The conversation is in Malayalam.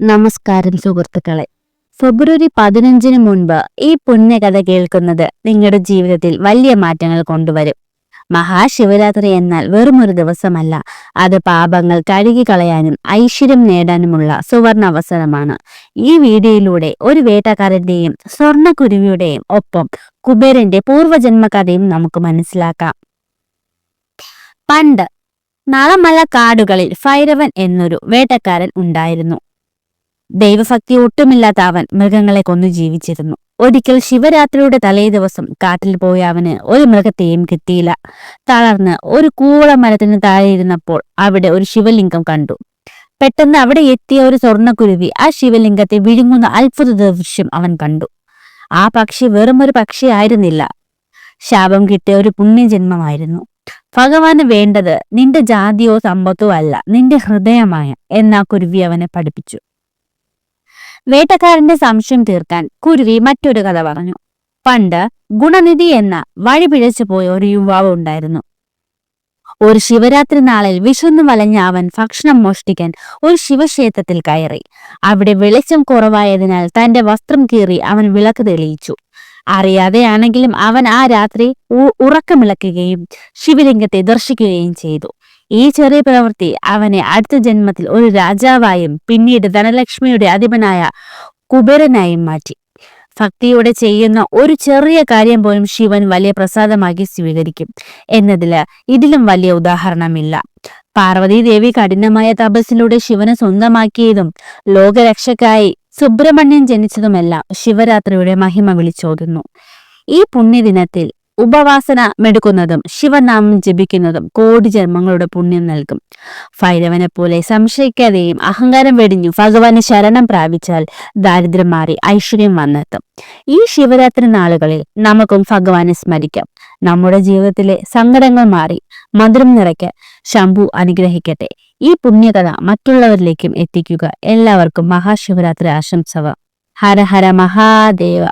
നമസ്കാരം സുഹൃത്തുക്കളെ. ഫെബ്രുവരി പതിനഞ്ചിന് മുൻപ് ഈ പുണ്യകഥ കേൾക്കുന്നത് നിങ്ങളുടെ ജീവിതത്തിൽ വലിയ മാറ്റങ്ങൾ കൊണ്ടുവരും. മഹാശിവരാത്രി എന്നാൽ വെറുമൊരു ദിവസമല്ല. അത് പാപങ്ങൾ കഴുകിക്കളയാനും ഐശ്വര്യം നേടാനുമുള്ള സുവർണ അവസരമാണ് ഈ വീഡിയോയിലൂടെ ഒരു വേട്ടക്കാരന്റെയും സ്വർണക്കുരുവിയുടെയും ഒപ്പം കുബേരന്റെ പൂർവജന്മകഥയും നമുക്ക് മനസ്സിലാക്കാം. പണ്ട് നളമല കാടുകളിൽ ഭൈരവൻ എന്നൊരു വേട്ടക്കാരൻ ഉണ്ടായിരുന്നു. ദൈവഭക്തി ഒട്ടുമില്ലാത്ത അവൻ മൃഗങ്ങളെ കൊന്നു ജീവിച്ചിരുന്നു. ഒരിക്കൽ ശിവരാത്രിയുടെ തലേ ദിവസം കാട്ടിൽ പോയ അവന് ഒരു മൃഗത്തെയും കിട്ടിയില്ല. തളർന്ന് ഒരു കൂവള മരത്തിന് താഴെ ഇരുന്നപ്പോൾ അവിടെ ഒരു ശിവലിംഗം കണ്ടു. പെട്ടെന്ന് അവിടെ എത്തിയ ഒരു സ്വർണക്കുരുവി ആ ശിവലിംഗത്തെ വിഴുങ്ങുന്ന അത്ഭുത ദൃശ്യം അവൻ കണ്ടു. ആ പക്ഷി വെറുമൊരു പക്ഷിയായിരുന്നില്ല ശാപം കിട്ടിയ ഒരു പുണ്യജന്മമായിരുന്നു. ഭഗവാന് വേണ്ടത് നിന്റെ ജാതിയോ സമ്പത്തോ അല്ല നിന്റെ ഹൃദയമായ എന്നാ കുരുവി അവനെ പഠിപ്പിച്ചു. വേട്ടക്കാരന്റെ സംശയം തീർക്കാൻ കുരുവി മറ്റൊരു കഥ പറഞ്ഞു. പണ്ട് ഗുണനിധി എന്ന വഴി പിഴച്ചു പോയ ഒരു യുവാവ് ഉണ്ടായിരുന്നു. ഒരു ശിവരാത്രി നാളിൽ വിശന്നു വലഞ്ഞ അവൻ ഭക്ഷണം മോഷ്ടിക്കാൻ ഒരു ശിവക്ഷേത്രത്തിൽ കയറി. അവിടെ വെളിച്ചം കുറവായതിനാൽ തന്റെ വസ്ത്രം കീറി അവൻ വിളക്ക് തെളിയിച്ചു. അറിയാതെയാണെങ്കിലും അവൻ ആ രാത്രി ഉറക്കമിളക്കുകയും ശിവലിംഗത്തെ ദർശിക്കുകയും ചെയ്തു. ഈ ചെറിയ പ്രവൃത്തി അവനെ അടുത്ത ജന്മത്തിൽ ഒരു രാജാവായും പിന്നീട് ധനലക്ഷ്മിയുടെ അധിപനായ കുബേരനായും മാറ്റി. ഭക്തിയോടെ ചെയ്യുന്ന ഒരു ചെറിയ കാര്യം പോലും ശിവൻ വലിയ പ്രസാദമാക്കി സ്വീകരിക്കും എന്നതിൽ ഇതിലും വലിയ ഉദാഹരണമില്ല. പാർവതി ദേവി കഠിനമായ തപസ്സിലൂടെ ശിവനെ സ്വന്തമാക്കിയതും ലോകരക്ഷക്കായി സുബ്രഹ്മണ്യൻ ജനിച്ചതുമെല്ലാം ശിവരാത്രിയുടെ മഹിമ വിളിച്ചോതുന്നു. ഈ പുണ്യദിനത്തിൽ ഉപവാസന മെടുക്കുന്നതും ശിവനാമം ജപിക്കുന്നതും കോടി ജന്മങ്ങളുടെ പുണ്യം നൽകും. ഭൈരവനെ പോലെ സംശയിക്കാതെയും അഹങ്കാരം വെടിഞ്ഞു ഭഗവാന് ശരണം പ്രാപിച്ചാൽ ദാരിദ്ര്യം മാറി ഐശ്വര്യം വന്നെത്തും. ഈ ശിവരാത്രി നാളുകളിൽ നമുക്കും ഭഗവാനെ സ്മരിക്കാം. നമ്മുടെ ജീവിതത്തിലെ സങ്കടങ്ങൾ മാറി മധുരം നിറയ്ക്കാൻ ശംഭു അനുഗ്രഹിക്കട്ടെ. ഈ പുണ്യകഥ മറ്റുള്ളവരിലേക്കും എത്തിക്കുക. എല്ലാവർക്കും മഹാശിവരാത്രി ആശംസവ ഹര ഹര മഹാദേവ.